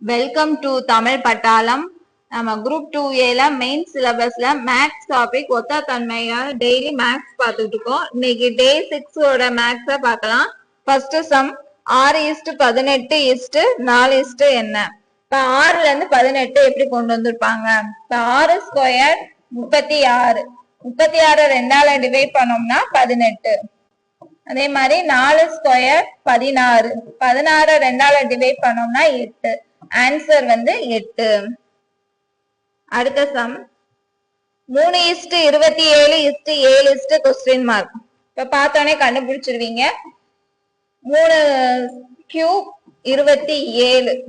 Welcome to Tamil பட்டாளம் நம்ம group two ஏல மெயின் சிலபஸ்ல மேக்ஸ் டாபிக் ஒத்த தன்மையா டெய்லி மேக்ஸ் பார்த்துட்டு இருக்கோம். இன்னைக்கு டே சிக்ஸோட மேக்ஸ பார்க்கலாம். ஃபர்ஸ்ட் சம் ஆறு இஸ்ட் பதினெட்டு இஸ்ட் நாலு இஸ்ட் என்ன? இப்ப ஆறுல இருந்து பதினெட்டு எப்படி கொண்டு வந்திருப்பாங்க? இப்ப ஆறு ஸ்கொயர் முப்பத்தி ஆறு. முப்பத்தி ஆறு ரெண்டால டிவைட் பண்ணோம்னா பதினெட்டு. அதே மாதிரி நாலு ஸ்கொயர் பதினாறு. பதினாறு ரெண்டால டிவைட் பண்ணோம்னா எட்டு. ஆன்சர் வந்து எட்டு. அடுத்த சம் மூணு இஸ்டு இருபத்தி ஏழு இஸ்டு ஏழு இஸ்டு கொஸ்டின் மார்க் இப்ப பார்த்தோன்னே கண்டுபிடிச்சிருவீங்க. மூணு கியூப் இருபத்தி ஏழு.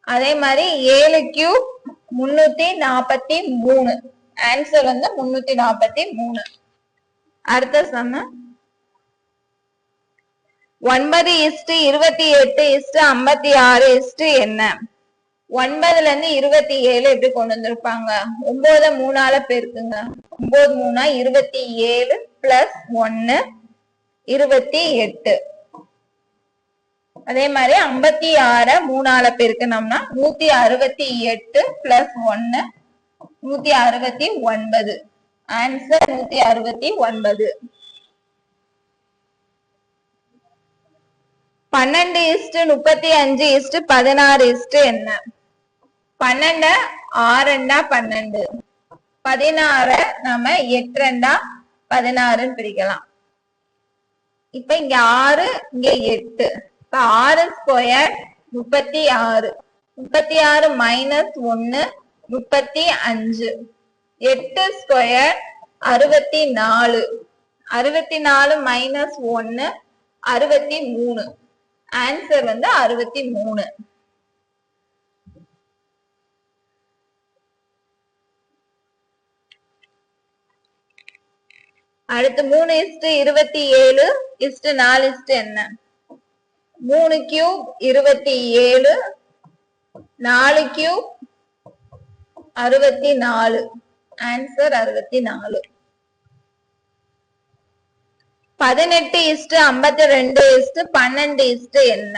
அதே மாதிரி ஏழு கியூப் முன்னூத்தி நாற்பத்தி மூணு. ஆன்சர் வந்து முன்னூத்தி நாற்பத்தி மூணு. அடுத்த சம்ம ஒன்பது இஸ்டு இருபத்தி எட்டு இஸ்டு ஐம்பத்தி ஆறு இஸ்டு என்ன? ஒன்பதுல இருந்து இருபத்தி ஏழு எப்படி கொண்டு வந்திருப்பாங்க? ஒன்பது மூணால பெருக்குங்க. ஒன்பது மூணா இருபத்தி ஏழு பிளஸ் ஒன்னு இருபத்தி எட்டு. அதே மாதிரி ஐம்பத்தி ஆற மூணால பெருக்கணும்னா நூத்தி அறுபத்தி எட்டு பிளஸ் ஒன்னு நூத்தி அறுபத்தி ஒன்பது. ஆன்சர் நூத்தி அறுபத்தி ஒன்பது. பன்னெண்டு இஸ்ட் முப்பத்தி அஞ்சு இஸ்ட் பதினாறு இஸ்ட் என்ன? பன்னெண்ட ஆறுண்டா பன்னெண்டு. பதினாறு நம்ம எட்டு ரெண்டா பதினாறுன்னு பிரிக்கலாம். இப்ப இங்க ஆறு இங்க எட்டு. இப்ப ஆறு ஸ்கொயர் முப்பத்தி ஆறு. முப்பத்தி ஆறு மைனஸ் ஒன்னு முப்பத்தி அஞ்சு. எட்டு ஸ்கொயர் அறுபத்தி நாலு. அறுபத்தி நாலு மைனஸ் ஒன்னு அறுபத்தி மூணு. ஆன்சர் வந்து அறுபத்தி மூணு. அடுத்து மூணு இஸ்டு இருபத்தி ஏழு இஸ்டு நாலு இஸ்டு என்ன? மூணு கியூப் இருபத்தி ஏழு நாலு கியூப் அறுபத்தி நாலு. ஆன்சர் அறுபத்தி நாலு. பதினெட்டு இஸ்டு ஐம்பத்தி ரெண்டு இஸ்டு பன்னெண்டு இஸ்டு என்ன?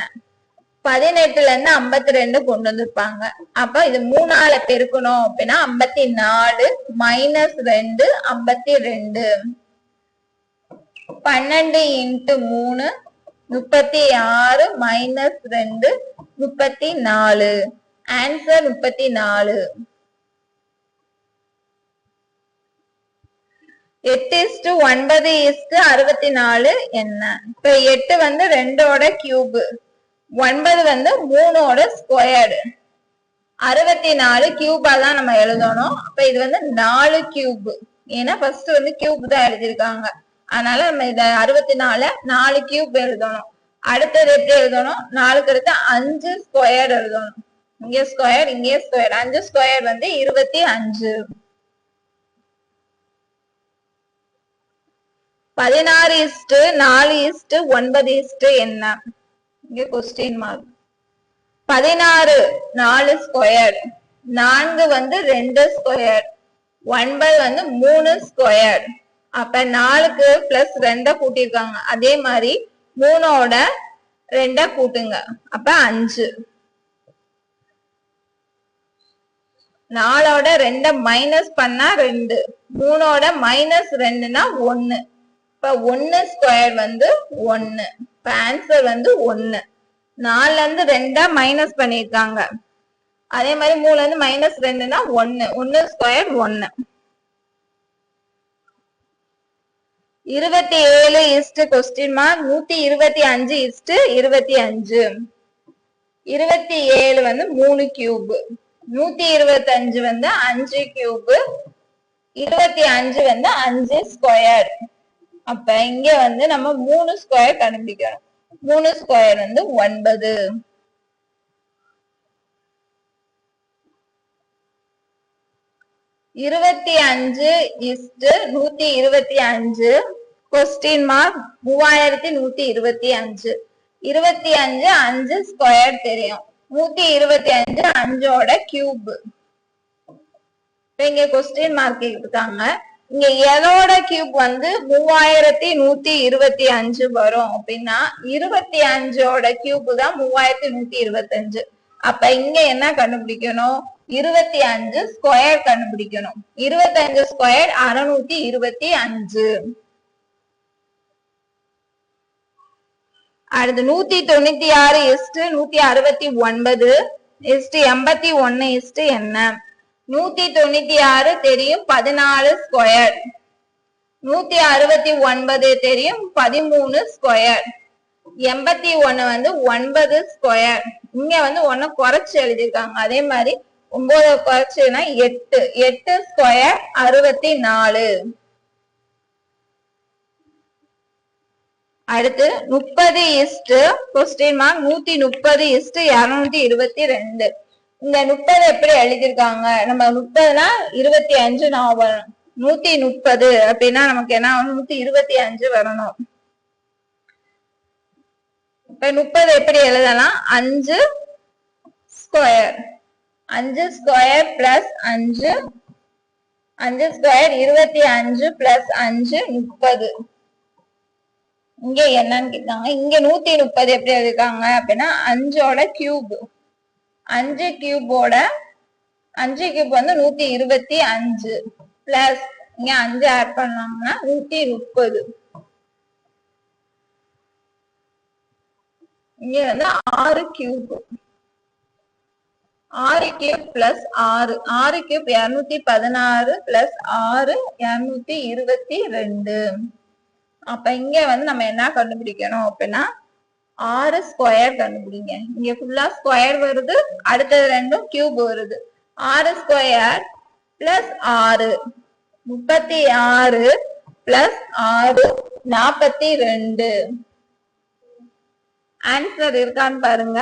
பதினெட்டுல இருந்து ஐம்பத்தி ரெண்டு கொண்டு வந்திருப்பாங்க. அப்ப இது மூணால பெருக்கணும் அப்படின்னா ஐம்பத்தி நாலு மைனஸ் ரெண்டு ஐம்பத்தி ரெண்டு பன்னெண்டு இன்ட்டு மூணு முப்பத்தி ஆறு மைனஸ் ரெண்டு முப்பத்தி நாலு ஆன்சர் முப்பத்தி நாலு எட்டு இஸ்டு ஒன்பது இஸ்டு அறுபத்தி நாலு என்ன? இப்ப எட்டு வந்து ரெண்டோட கியூப் ஒன்பது வந்து மூணோட ஸ்கொயர்டு அறுபத்தி நாலு கியூபா தான் நம்ம எழுதணும். அப்ப இது வந்து நாலு கியூப் ஏன்னா ஃபர்ஸ்ட் வந்து கியூப் தான் எழுதியிருக்காங்க. அதனால நம்ம இத அறுபத்தி நாலு நாலு கியூப் எழுதணும். அடுத்தது எப்படி எழுதணும்? நாலுக்கு அடுத்து அஞ்சு ஸ்கொயர் எழுதணும். இங்கே ஸ்கொயர் இங்கே ஸ்கொயர் அஞ்சு ஸ்கொயர் வந்து இருபத்தி அஞ்சு. பதினாறு இஸ்டு நாலு இஸ்டு ஒன்பது இஸ்டு என்ன? இங்க கொஸ்டின் மார்க் பதினாறு நாலு ஸ்கொயர் நான்கு வந்து ரெண்டு ஸ்கொயர் ஒன்பது வந்து மூணு ஸ்கொயர் அப்ப நாலுக்கு பிளஸ் ரெண்ட கூட்டியிருக்காங்க. அதே மாதிரி மூணோட ரெண்ட கூட்டுங்க. அப்ப அஞ்சு. நாலோட ரெண்ட மைனஸ் பண்ணா ரெண்டு. மூணோட மைனஸ் ரெண்டுனா ஒன்னு இப்ப ஒன்னு ஸ்கொயர் வந்து ஒன்னு இப்ப ஆன்சர் வந்து ஒன்னு நாலுல இருந்து ரெண்டா மைனஸ் பண்ணிருக்காங்க. அதே மாதிரி மூணுல இருந்து மைனஸ் ரெண்டுனா ஒன்னு ஒன்னு ஸ்கொயர் ஒன்னு இருபத்தி ஏழு இஸ்ட் கொஸ்டின் மார்க் நூத்தி இருபத்தி அஞ்சு இஸ்ட் இருபத்தி அஞ்சு இருபத்தி ஏழு வந்து மூணு கியூப் நூத்தி இருபத்தி அஞ்சு வந்து அஞ்சு கியூப் இருபத்தி அஞ்சு வந்து அஞ்சு ஸ்கொயர் அப்ப இங்க வந்து நம்ம மூணு ஸ்கொயர் கண்டுபிடிக்கணும் மூணு ஸ்கொயர் வந்து ஒன்பது. இருபத்தி அஞ்சு இஸ்டு நூத்தி இருபத்தி அஞ்சு. கொஸ்டின் மார்க் மூவாயிரத்தி நூத்தி இருபத்தி அஞ்சு. இருபத்தி அஞ்சு அஞ்சு ஸ்கொயர் தெரியும். நூத்தி இருபத்தி அஞ்சு அஞ்சோட கியூப் இங்க கொஸ்டின் மார்க் இருக்காங்க இங்க எதோட கியூப் வந்து மூவாயிரத்தி நூத்தி இருபத்தி அஞ்சு வரும் அப்படின்னா இருபத்தி அஞ்சோட கியூப் தான் மூவாயிரத்தி நூத்தி இருபத்தி அஞ்சு அப்ப இங்க என்ன கண்டுபிடிக்கணும்? இருபத்தி அஞ்சு ஸ்கொயர் கண்டுபிடிக்கணும். இருபத்தி அஞ்சு ஸ்கொயர் அறுநூத்தி இருபத்தி அஞ்சு. அடுத்து நூத்தி தொண்ணூத்தி ஆறு இஸ்டு நூத்தி அறுபத்தி ஒன்பது இஸ்டு எண்பத்தி ஒன்னு இஸ்டு என்ன? நூத்தி தொண்ணூத்தி ஆறு தெரியும் பதினாலு ஸ்கொயர் நூத்தி அறுபத்தி ஒன்பது தெரியும் பதிமூணு ஸ்கொயர் எண்பத்தி ஒன்னு வந்து ஒன்பது ஸ்கொயர் இங்க வந்து ஒன்னு குறைச்சு எழுதியிருக்காங்க. அதே மாதிரி ஒன்பது குறைச்சுன்னா எட்டு. எட்டு ஸ்கொயர் அறுபத்தி நாலு. அடுத்து முப்பது இஸ்டு கொஸ்டின் மார்க் நூத்தி முப்பது இஸ்டு இருநூத்தி இருபத்தி ரெண்டு. இந்த முப்பது எப்படி எழுதியிருக்காங்க? நம்ம முப்பதுனா இருபத்தி அஞ்சு நான் வரணும் நூத்தி முப்பது அப்படின்னா நமக்கு என்ன ஆகணும்? நூத்தி இருபத்தி அஞ்சு வரணும். இப்ப முப்பது எப்படி எழுதலாம்? அஞ்சு ஸ்கொயர் அஞ்சு ஸ்கொயர் பிளஸ் அஞ்சு. அஞ்சு ஸ்கொயர் இருபத்தி அஞ்சு பிளஸ் அஞ்சு முப்பது. இங்க என்னன்னு கேட்டாங்க. இங்க நூத்தி முப்பது எப்படி எழுதிருக்காங்க அப்படின்னா அஞ்சோட கியூப் அஞ்சு கியூபோட அஞ்சு கியூப் வந்து நூத்தி இருபத்தி அஞ்சு. பிளஸ் இங்க அஞ்சு ஆட் பண்ணோம்னா நூத்தி முப்பது. இங்க வந்து ஆறு கியூப் ஆறு கியூப் பிளஸ் ஆறு. ஆறு கியூப் இருநூத்தி பதினாறு பிளஸ் ஆறு இருநூத்தி இருபத்தி ரெண்டு. அப்ப இங்க வந்து நம்ம என்ன கண்டுபிடிக்கணும் அப்படின்னா ஆறு ஸ்கொயர் கண்டுபிடிங்க. இங்க ஃபுல்லா ஸ்கொயர் வருது அடுத்தது ரெண்டும் கியூப் வருது. ஆறு ஸ்கொயர் பிளஸ் ஆறு முப்பத்தி ஆறு பிளஸ் ஆறு நாற்பத்தி ரெண்டு. ஆன்சர் இருக்கான்னு பாருங்க.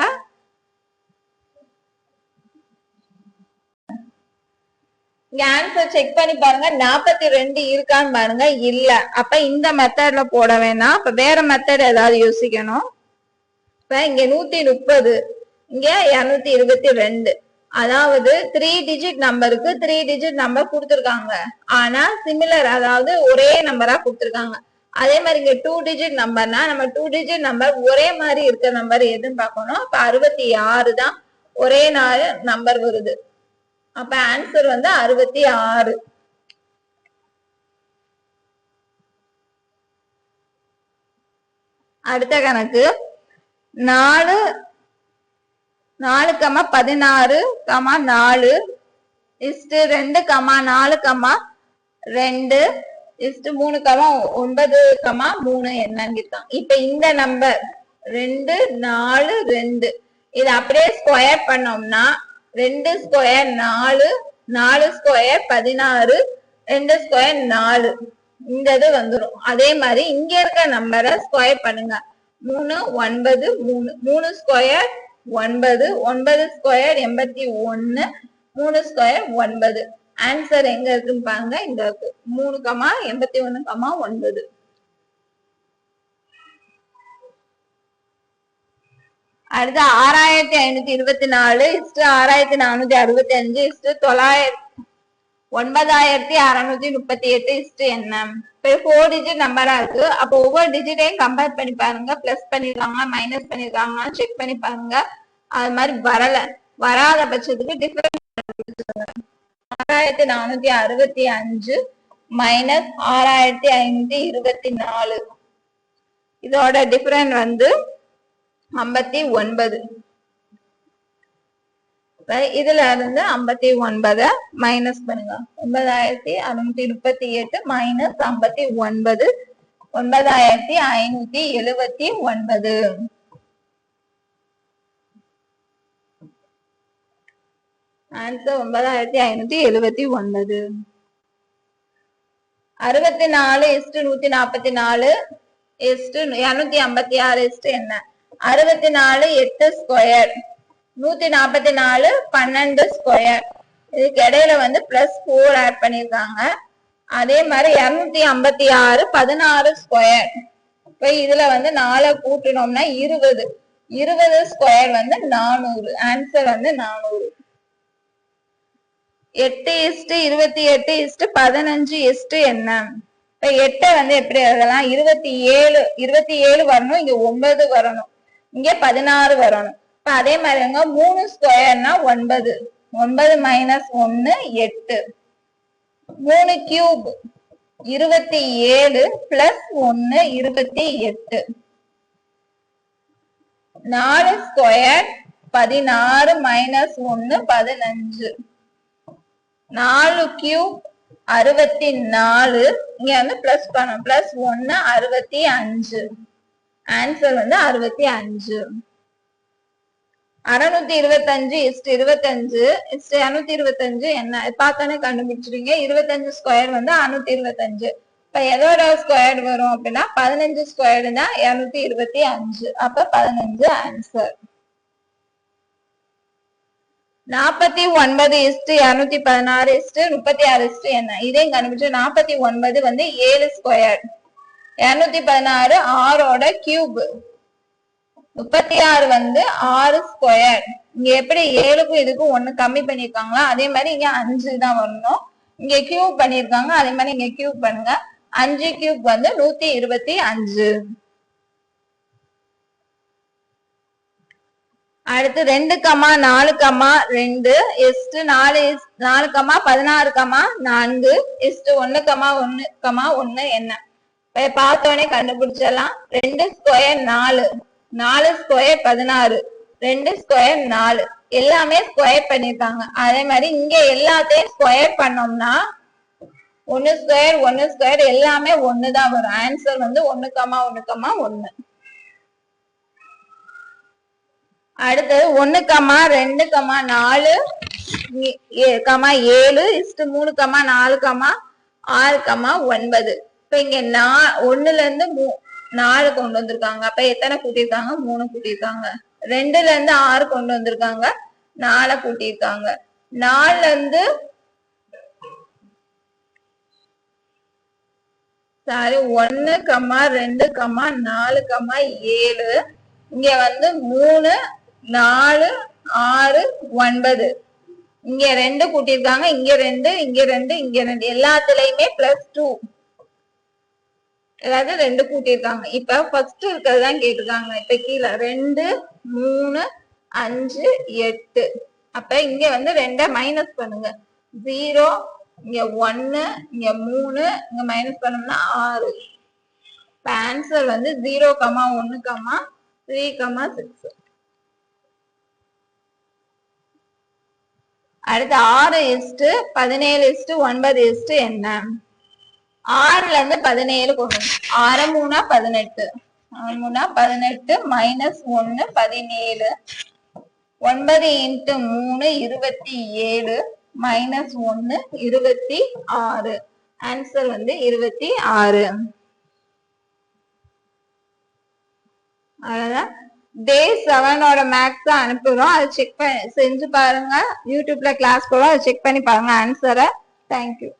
இங்க ஆன்சர் செக் பண்ணி பாருங்க. நாற்பத்தி ரெண்டு இருக்கான்னு பாருங்க. இல்ல. அப்ப இந்த மெத்தட்ல போட வேணாம். அப்ப வேற மெத்தட் ஏதாவது யோசிக்கணும். இப்ப இங்க நூத்தி முப்பது இங்க இருநூத்தி இருபத்தி ரெண்டு. அதாவது த்ரீ டிஜிட் நம்பருக்கு த்ரீ டிஜிட் நம்பர் கொடுத்துருக்காங்க. ஆனா சிமிலர் அதாவது ஒரே நம்பரா கொடுத்துருக்காங்க. அதே மாதிரி இங்க டூ டிஜிட் நம்பர்னா நம்ம டூ டிஜிட் நம்பர் ஒரே மாதிரி இருக்க நம்பர் எதுன்னு பார்க்கணும். அப்ப அறுபத்தி ஆறு தான் ஒரே நாள் நம்பர் வருது. அப்ப ஆன்சர் வந்து அறுபத்தி ஆறு. அடுத்த கணக்கு. நாலு நாலு கமா பதினாறு கமா நாலு இஸ்டு ரெண்டு கமா நாலு கமா ரெண்டு இஸ்டு மூணு கமா ஒன்பது கமா மூணு என்னன்னு கேட்டான் இப்ப இந்த நம்பர் ரெண்டு நாலு ரெண்டு இது அப்படியே ஸ்கொயர் பண்ணோம்னா ரெண்டு ஸ்கொயர் நாலு நாலு ஸ்கொயர் பதினாறு ரெண்டு ஸ்கொயர் நாலு இந்த இது வந்துடும் அதே மாதிரி இங்க இருக்க நம்பரை ஸ்கொயர் பண்ணுங்க. மூணு ஒன்பது மூணு. மூணு ஸ்கொயர் ஒன்பது. ஒன்பது ஸ்கொயர் எண்பத்தி ஒன்னு மூணு ஸ்கொயர் ஒன்பது. ஆன்சர் எங்க இருக்குன்னு பாருங்க. இந்த மூணு கமா எண்பத்தி ஒன்னு கமா ஒன்பது. அடுத்து ஆறாயிரத்தி ஐநூத்தி இருபத்தி நாலு. இஸ்டு ஆறாயிரத்தி நானூத்தி அறுபத்தி அஞ்சு இஸ்டு தொள்ளாயிரத்தி ஒன்பதாயிரத்தி அறுநூத்தி முப்பத்தி எட்டு. இஸ்டு என்ன? ஃபோர் டிஜிட் நம்பரா இருக்கு. அப்போ ஒவ்வொரு டிஜிட்டையும் கம்பேர் பண்ணி பாருங்க. பிளஸ் பண்ணிருக்காங்க மைனஸ் பண்ணிருக்காங்க செக் பண்ணி பாருங்க. அது மாதிரி வரல. வராத பட்சத்துக்கு டிஃபரன்ஸ் ஆறாயிரத்தி நானூத்தி அறுபத்தி அஞ்சு மைனஸ் ஆறாயிரத்தி ஐநூத்தி இருபத்தி நாலு. இதோட டிஃபரன் வந்து ஐம்பத்தி ஒன்பது. இதுல இருந்து ஐம்பத்தி ஒன்பதை மைனஸ் பண்ணுங்க. ஒன்பதாயிரத்தி அறுநூத்தி முப்பத்தி எட்டு மைனஸ் ஐம்பத்தி ஒன்பது ஒன்பதாயிரத்தி ஐநூத்தி எழுவத்தி ஒன்பது. ஆன்சர் ஒன்பதாயிரத்தி ஐநூத்தி எழுவத்தி ஒன்பது. அறுபத்தி நாலு எஸ்ட் நூத்தி நாற்பத்தி நாலு எஸ்டு இருநூத்தி ஐம்பத்தி ஆறு எஸ்ட் என்ன? அறுபத்தி நாலு எட்டு ஸ்கொயர் நூத்தி நாற்பத்தி நாலு பன்னெண்டு ஸ்கொயர் இதுக்கு இடையில வந்து பிளஸ் ஃபோர் ஆட் பண்ணிருக்காங்க அதே மாதிரி இருநூத்தி ஐம்பத்தி ஆறு பதினாறு ஸ்கொயர் இப்ப இதுல வந்து நாலை கூட்டினோம்னா இருபது. இருபது ஸ்கொயர் வந்து நானூறு. ஆன்சர் வந்து நானூறு. எட்டு இஸ்டு இருபத்தி எட்டு இஸ்டு பதினஞ்சு இஸ்டு என்ன? இப்ப எட்டை வந்து எப்படி எழுதலாம்? இருபத்தி ஏழு இருபத்தி ஏழு வரணும் இங்க ஒன்பது வரணும். இங்க பதினாறு வரணும். இப்ப அதே மாதிரிங்க மூணு ஸ்கொயர்னா ஒன்பது. ஒன்பது மைனஸ் ஒன்னு எட்டு. மூணு கியூப் இருபத்தி ஏழு பிளஸ் ஒன்னு இருபத்தி எட்டு. நாலு ஸ்கொயர் பதினாறு மைனஸ் ஒன்னு பதினஞ்சு. நாலு கியூப் அறுபத்தி நாலு. இங்க வந்து பிளஸ் பண்ணும் பிளஸ் ஒன்னு அறுபத்தி அஞ்சு. ஆன்சர் வந்து அறுபத்தி அஞ்சு. அறுநூத்தி இருபத்தஞ்சு இஸ்ட் இருபத்தஞ்சு இஸ்ட் இரநூத்தி இருபத்தஞ்சு என்ன? பார்த்தானே கண்டுபிடிச்சிருங்க இருபத்தஞ்சு ஸ்கொயர் வந்து அறுநூத்தி இருபத்தஞ்சு. இப்ப எதோட ஸ்கொயர் வரும் அப்படின்னா பதினஞ்சு ஸ்கொயர்னா இருநூத்தி இருபத்தி அஞ்சு. அப்ப பதினஞ்சு ஆன்சர் நாற்பத்தி ஒன்பது இஸ்ட் இருநூத்தி பதினாறு இஸ்ட் முப்பத்தி ஆறு இஸ்ட் என்ன? இதையும் கண்டுபிடிச்சு நாற்பத்தி ஒன்பது வந்து ஏழு ஸ்கொயர் இருநூத்தி பதினாறு ஆறோட கியூப் முப்பத்தி ஆறு வந்து ஆறு ஸ்கொயர் இங்க எப்படி ஏழுக்கும் இதுக்கும் ஒண்ணு கம்மி பண்ணிருக்காங்களா அதே மாதிரி இங்க அஞ்சு தான் வரணும். இங்க கியூப் பண்ணிருக்காங்க அதே மாதிரி இங்க கியூப் பண்ணுங்க. அஞ்சு கியூப் வந்து நூத்தி இருபத்தி அஞ்சு. அடுத்து ரெண்டு கமா நாலு கமா ரெண்டு. எஸ்ட் நாலு நாலு கமா பதினாறு கமா நான்கு. எஸ்ட் ஒன்னு கமா ஒன்னு கமா ஒன்னு என்ன? இப்ப பார்த்தோன்னே கண்டுபிடிச்சிடலாம். ரெண்டு ஸ்கொயர் நாலு. நாலு ஸ்கொயர் பதினாறு. ரெண்டு ஸ்கொயர் நாலு. எல்லாமே ஸ்கொயர் பண்ணிருக்காங்க. அதே மாதிரி இங்க எல்லாத்தையும் ஸ்கொயர் பண்ணோம்னா ஒன்னு ஸ்கொயர் ஒன்னு ஸ்கொயர் எல்லாமே ஒண்ணுதான் வரும். ஆன்சர் வந்து ஒண்ணு கமா ஒண்ணு கமா அடுத்தது ஒண்ணு கமா ரெண்டு கமா நாலு ஏ- கமா ஏழு இஸ்டு மூணு கமா நாலு கமா ஆறு கமா ஒன்பது. இப்ப இங்க நா ஒண்ணுல இருந்து மூ நாலு கொண்டு வந்திருக்காங்க. அப்ப எத்தனை கூட்டியிருக்காங்க? மூணு கூட்டியிருக்காங்க. ரெண்டுல இருந்து ஆறு கொண்டு வந்திருக்காங்க. நாலை கூட்டியிருக்காங்க. நாலுல இருந்து சாரி ஒன்னு கம்மா ரெண்டு கம்மா நாலு கம்மா ஏழு. இங்க வந்து மூணு நாலு ஆறு ஒன்பது. இங்க ரெண்டு கூட்டியிருக்காங்க. இங்க ரெண்டு இங்க ரெண்டு இங்க ரெண்டு. எல்லாத்துலயுமே பிளஸ் டூ அதாவது ரெண்டு கூட்டியிருக்காங்க. இப்ப ஃபர்ஸ்ட் இருக்கிறது தான் கேட்டிருக்காங்க. இப்ப கீழே ரெண்டு மூணு அஞ்சு எட்டு. அப்ப இங்க வந்து ரெண்ட மைனஸ் பண்ணுங்க. ஜீரோ இங்க ஒன்னு இங்க மூணு இங்க மைனஸ் பண்ணோம்னா ஆறு. இப்ப ஆன்சர் வந்து ஜீரோ கமா ஒன்னு கமா த்ரீ கமா சிக்ஸ் அடுத்து ஆறு இஸ்டு பதினேழு இஸ்டு ஒன்பது இஸ்டு என்ன? ஆறுல இருந்து பதினேழு கொண்டு ஆறு மூணா பதினெட்டு. ஆறு மூணா பதினெட்டு மைனஸ் ஒன்னு பதினேழு. ஒன்பது இன்ட்டு மூணு இருபத்தி ஏழு. மைனஸ் ஒன்னு இருபத்தி ஆறு. ஆன்சர் வந்து இருபத்தி ஆறு. அவ்வளவுதான். டே செவனோட மேக்ஸ் அனுப்புகிறோம் அதை செக் பண்ணி செஞ்சு பாருங்க. யூடியூப்ல கிளாஸ் கூட அதை செக் பண்ணி பாருங்க ஆன்சரை தேங்க்யூ